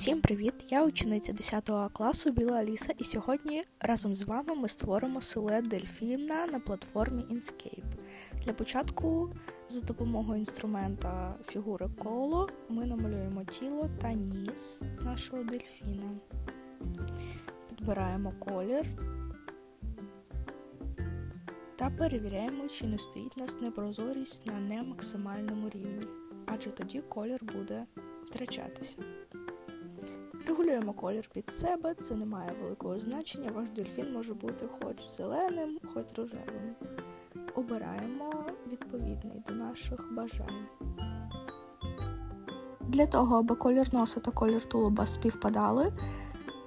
Всім привіт! Я учениця 10 класу Біла Аліса, і сьогодні разом з вами ми створимо силует дельфіна на платформі Inkscape. Для початку, за допомогою інструмента фігури коло, ми намалюємо тіло та ніс нашого дельфіна. Підбираємо колір та перевіряємо, чи не стоїть нас непрозорість на немаксимальному рівні, адже тоді колір буде втрачатися. Регулюємо колір під себе, це не має великого значення. Ваш дельфін може бути хоч зеленим, хоч рожевим. Обираємо відповідний до наших бажань. Для того, аби колір носа та колір тулуба співпадали,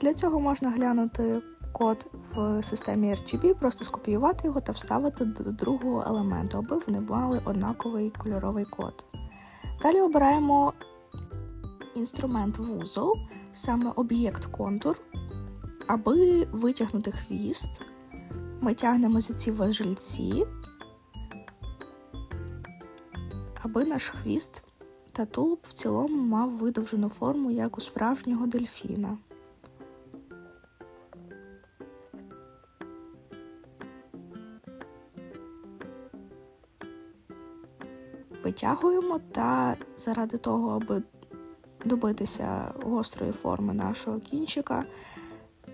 для цього можна глянути код в системі RGB, просто скопіювати його та вставити до другого елементу, аби вони мали однаковий кольоровий код. Далі обираємо інструмент вузол саме об'єкт контур, аби витягнути хвіст, ми тягнемо за ці важельці, аби наш хвіст та тулуб в цілому мав видовжену форму, як у справжнього дельфіна. Витягуємо та заради того, аби добитися гострої форми нашого кінчика,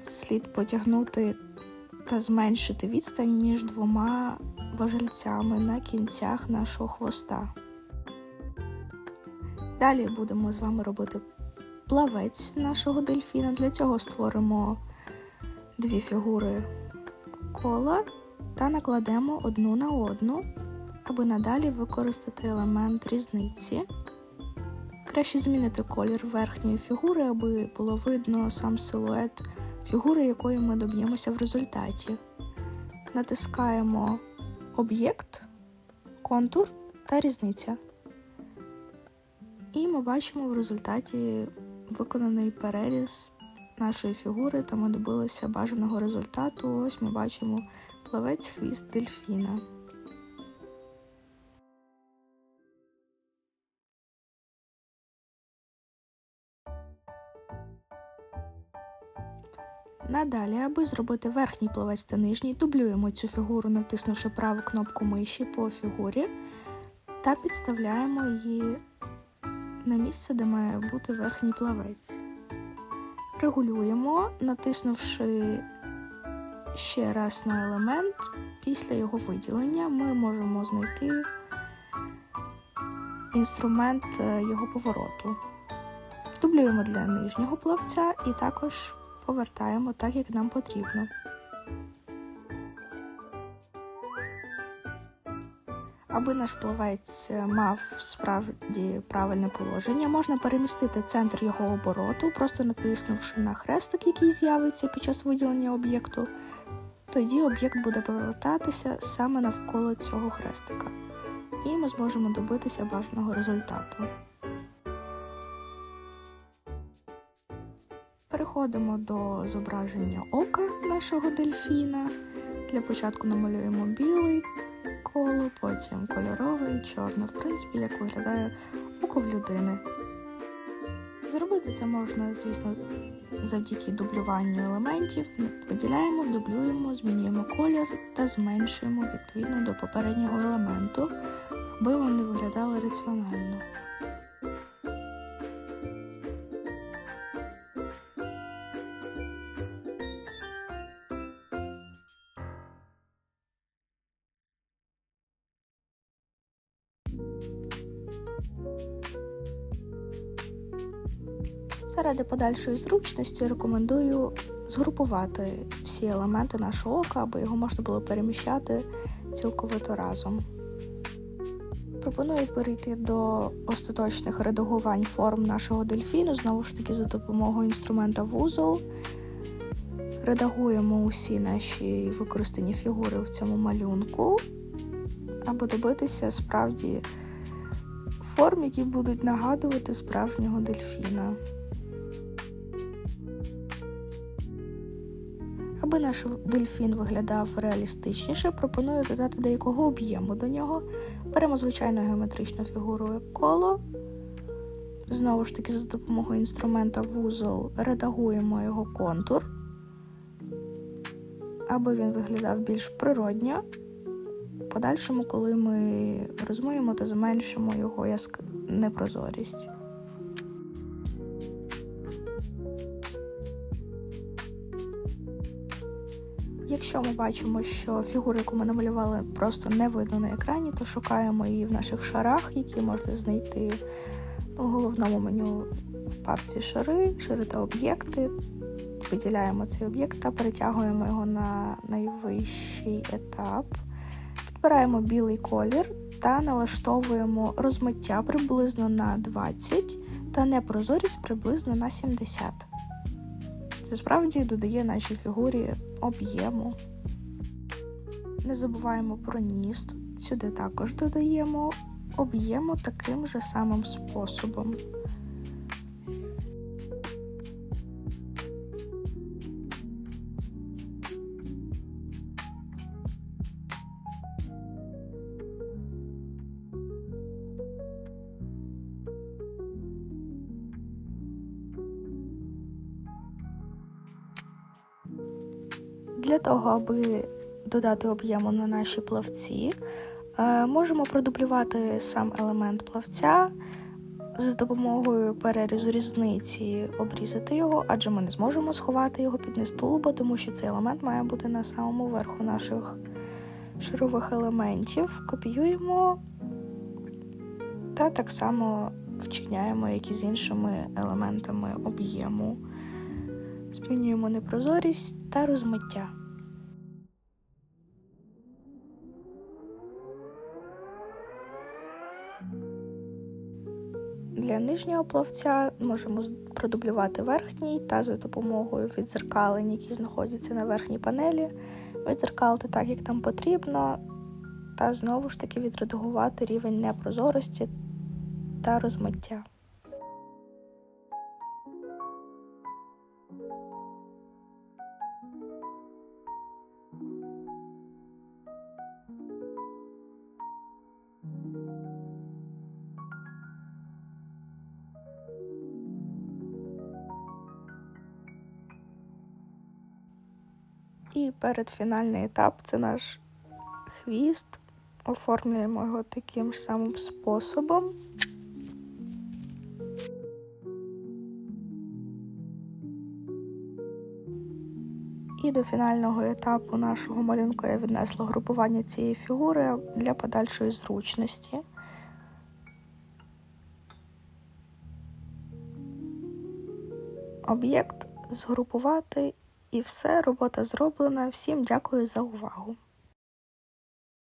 слід потягнути та зменшити відстань між двома важельцями на кінцях нашого хвоста. Далі будемо з вами робити плавець нашого дельфіна. Для цього створимо дві фігури кола та накладемо одну на одну, аби надалі використати елемент різниці. Краще змінити колір верхньої фігури, аби було видно сам силует фігури, якої ми доб'ємося в результаті. Натискаємо об'єкт, контур та різниця. І ми бачимо в результаті виконаний переріз нашої фігури, та ми добилися бажаного результату. Ось ми бачимо плавець хвіст дельфіна. Надалі, аби зробити верхній плавець та нижній, дублюємо цю фігуру, натиснувши праву кнопку миші по фігурі та підставляємо її на місце, де має бути верхній плавець. Регулюємо, натиснувши ще раз на елемент, після його виділення ми можемо знайти інструмент е, його повороту. Дублюємо для нижнього плавця і також повертаємо так, як нам потрібно. Аби наш плавець мав справді правильне положення, можна перемістити центр його обороту, просто натиснувши на хрестик, який з'явиться під час виділення об'єкту. Тоді об'єкт буде повертатися саме навколо цього хрестика, і ми зможемо добитися бажаного результату. Переходимо до зображення ока нашого дельфіна. Для початку намалюємо білий коло, потім кольоровий, чорне, в принципі, як виглядає око в людини. Зробити це можна, звісно, завдяки дублюванню елементів. Виділяємо, дублюємо, змінюємо колір та зменшуємо відповідно до попереднього елементу, аби вони виглядали раціонально. Заради подальшої зручності рекомендую згрупувати всі елементи нашого ока, аби його можна було переміщати цілковито разом. Пропоную перейти до остаточних редагувань форм нашого дельфіну, знову ж таки, за допомогою інструмента вузол. Редагуємо усі наші використані фігури в цьому малюнку, аби добитися справді форм, які будуть нагадувати справжнього дельфіна. Аби наш дельфін виглядав реалістичніше, пропоную додати деякого об'єму до нього. Беремо звичайну геометричну фігуру як коло, Знову ж таки, за допомогою інструмента вузол редагуємо його контур, аби він виглядав більш природньо. В подальшому, коли ми розмиємо та зменшимо його яск... непрозорість. Якщо ми бачимо, що фігуру, яку ми намалювали, просто не видно на екрані, то шукаємо її в наших шарах, які можна знайти у головному меню в папці шари, шари та об'єкти. Виділяємо цей об'єкт та перетягуємо його на найвищий етап. Підбираємо білий колір та налаштовуємо розмиття приблизно на 20 та непрозорість приблизно на 70. Це справді додає нашій фігурі об'єму. Не забуваємо про ніс. Сюди також додаємо об'єму таким же самим способом. Для того, аби додати об'єму на наші плавці, е, можемо продублювати сам елемент плавця за допомогою перерізу різниці, обрізати його, адже ми не зможемо сховати його під низ тулуба, тому що цей елемент має бути на самому верху наших шарових елементів. Копіюємо та так само вчиняємо, як і з іншими елементами об'єму. Змінюємо непрозорість та розмиття. Для нижнього плавця можемо продублювати верхній та за допомогою відзеркалень, які знаходяться на верхній панелі, відзеркалити так, як нам потрібно, та знову ж таки відредагувати рівень непрозорості та розмиття. І передфінальний етап це наш хвіст. Оформлюємо його таким ж самим способом. І до фінального етапу нашого малюнку я віднесла групування цієї фігури для подальшої зручності. Об'єкт згрупувати і все, робота зроблена. Всім дякую за увагу!